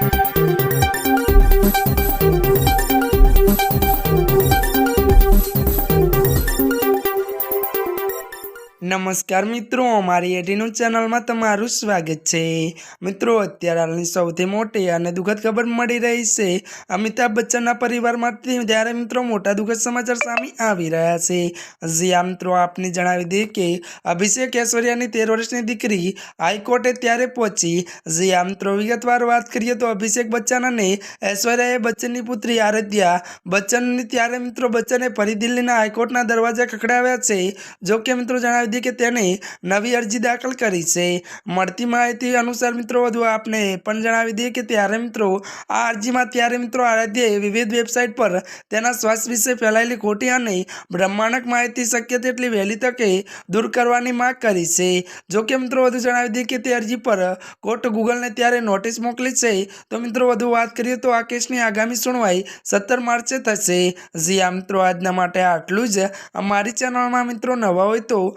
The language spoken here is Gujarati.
Thank you. નમસ્કાર મિત્રો, અમારી એટીનું ચેનલમાં તમારું સ્વાગત છે. મિત્રો, અત્યારે હાલની સૌથી મોટી અને દુઃખદ ખબર મળી રહી છે. અમિતાભ બચ્ચનના પરિવારમાંથી ત્યારે મિત્રો મોટા દુઃખદ સમાચાર સામે આવી રહ્યા છે. હજી આ મિત્રો, આપને જણાવી દઈએ કે અભિષેક ઐશ્વર્યાની તેર વર્ષની દીકરી હાઈકોર્ટે ત્યારે પહોંચી. હજી આ મિત્રો, વિગતવાર વાત કરીએ તો અભિષેક બચ્ચન અને ઐશ્વર્યાએ બચ્ચનની પુત્રી આરાધ્યા બચ્ચનની ત્યારે મિત્રો બચ્ચને ફરી દિલ્હીના હાઈકોર્ટના દરવાજા ખખડાવ્યા છે. જો કે મિત્રો, જણાવી દઈએ કે તેણે નવી અરજી દાખલ કરી છે. મળતી માહિતી અનુસાર મિત્રો, વધુ આપને પણ જણાવી દઈએ કે ત્યારે મિત્રો, આ અરજીમાં ત્યારે મિત્રો આરાધ્યાએ વિવિધ વેબસાઇટ પર તેના સ્વાસ્થ્ય વિશે ફેલાયેલી ખોટી અને બ્રહ્માંડક માહિતી શક્ય તેટલી વહેલી તકે દૂર કરવાની માંગ કરી છે. જોકે મિત્રો, વધુ જણાવી દઈએ કે તે અરજી પર કોર્ટ ગૂગલને ત્યારે નોટિસ મોકલી છે. તો મિત્રો, વધુ વાત કરીએ તો આ કેસની આગામી સુનવાઈ સત્તર માર્ચે થશે. જી આ મિત્રો, આજના માટે આટલું જ. અમારી ચેનલમાં મિત્રો નવા હોય તો